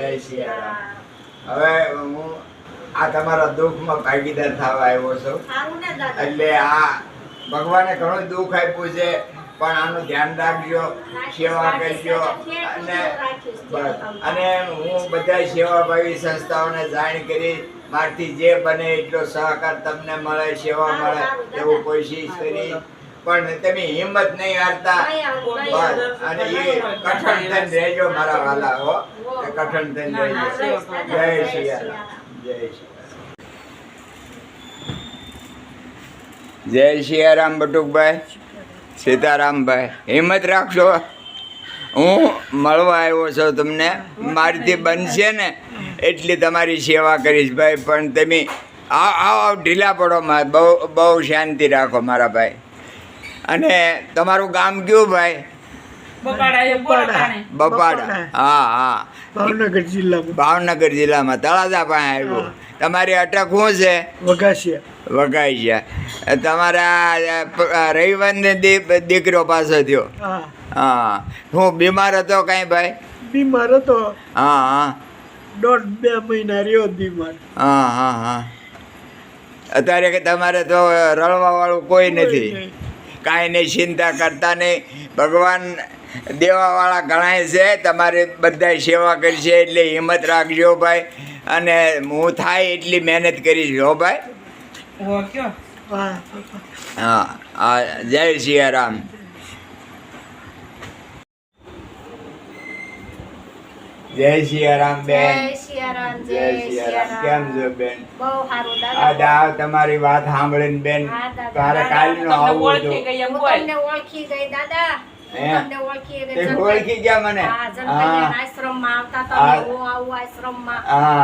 જય સિયારામ હવે હું આ તમારા દુઃખમાં ભાગીદાર થવા આવ્યો છું. સારું ને દાદા. એટલે આ ભગવાને ઘણું દુઃખ આપ્યું છે પણ આનું ધ્યાન રાખજો સેવા કરજો અને અને હું બધા સેવાભાવી સંસ્થાઓને જાણ કરી મારથી જે બને એટલો સહકાર તમને મળે સેવા મળે એવું કોશિશ કરી. પણ તમે હિંમત નહીં હારતા. અને એ કઠણ થઈને રહેજો મારા વાલા હો. કઠણ થઈને રહેજો. જય શ્રી જય શ્રી જય સિયારામ બટુકભાઈ. સીતારામભાઈ. હિંમત રાખશો? હું મળવા આવ્યો છું તમને. મારીથી બનશે ને એટલી તમારી સેવા કરીશ ભાઈ. પણ તમે આવ આવ આવ ઢીલા પડો મારે બહુ બહુ શાંતિ રાખો મારા ભાઈ. અને તમારું ગામ કયું ભાઈ? બપાડા હા હા. ભાવનગર જિલ્લામાં. ભાવનગર જિલ્લામાં. તળાજા પાસે આવ્યું. તમારી અટક શું છે? વઘાસિયા. વગાઈ છે તમારા રવિવારને દીકરો પાસે થયો. હા. હા. હું બીમાર હતો કાંઈ ભાઈ? બીમાર હતો. હા હા. દોઢ બે મહિના રહ્યો બીમાર. હા હા હા. અત્યારે કે તમારે તો રળવાવાળું કોઈ નથી. કાંઈ નહીં ચિંતા કરતા નહીં. ભગવાન દેવાવાળા ઘણાય છે તમારે બધા સેવા કરશે એટલે હિંમત રાખજો ભાઈ. અને હું થાય એટલી મહેનત કરીશ હો ભાઈ. હા હા હા જય સિયારામ જય સિયારામ બેન. સિયારામ જય જય સિયારામ. કેમ છો બેન? બહુ સારું દાદા. દા તમારી વાત સાંભળીને બેન તારે કાલનો તમને આવું ઓળખી હું તમને ગઈ દાદા. ગયા મને? હા, જનકલ્યાણ હા. આશ્રમમાં આવતા હા. હું આવું આશ્રમમાં.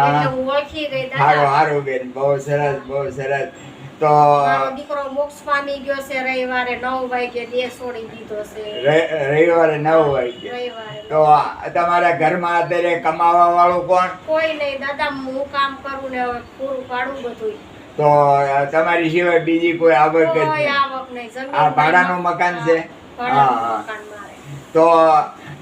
એટલે હું ઓળખી ગઈ હારું દાદા હારું બેન. બહુ સરસ બહુ સરસ. તો દીકરો મોક્ષ પામી ગયો છે રવિવારે નવ વાગે દેશ છોડી દીધો છે. રવિવારે નવ વાગે રવિવારે તો તમારા ઘરમાં અત્યારે કમાવા વાળું કોણ? કોઈ નહીં દાદા હું કામ કરું ને પૂરું પાડું બધું તો તમારી સિવાય બીજી કોઈ આવક આવક નહીં જમીન આ ભાડાનું મકાન છે? હા, હા. તો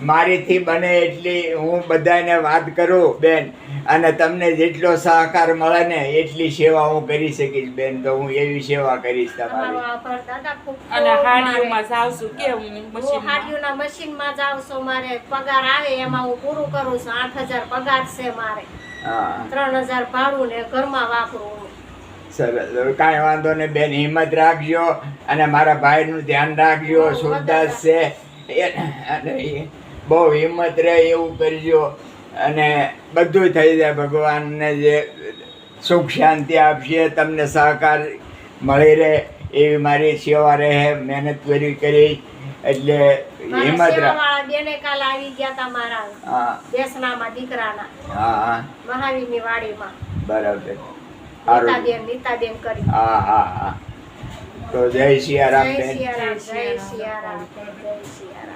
મારીથી બને એટલી હું બધાને વાત કરું બેન. અને તમને જેટલો સહકાર મળે ને એટલી સેવા હું કરી શકીશ બેન. તો હું એવી સેવા કરીશ તમારી. આભાર દાદા ખૂબ અને હાડીઓમાં મારે. જાવશું કે હું હાડીઓના મશીનમાં? જાઉં છું મારે પગાર આવે એમાં હું પૂરું કરું છું. આઠ હજાર પગાર છે મારે. ત્રણ હજાર ભાડું ને ઘરમાં વાપરું સરસ. કાંઈ વાંધો નહીં બેન. હિંમત રાખજો અને મારા ભાઈનું ધ્યાન રાખજો. સુરદાસ છે. બહુ હિંમત રહે એવું કરજો. અને બધું થઈ જાય ભગવાનને જે સુખ શાંતિ આપશે તમને સહકાર મળી રહે એવી મારી સેવા રહે મહેનત કરી કરી એટલે હિંમત બેને કાલ આવી ગયા તા મારા દેશનામાં દીકરાના હા મહાવીરની વાડીમાં. બરાબર. નીતાબેન નીતાબેન કરી. હા હા હા. તો જય સિયારામ જય બેન. જય સિયારામ જય સિયારામ.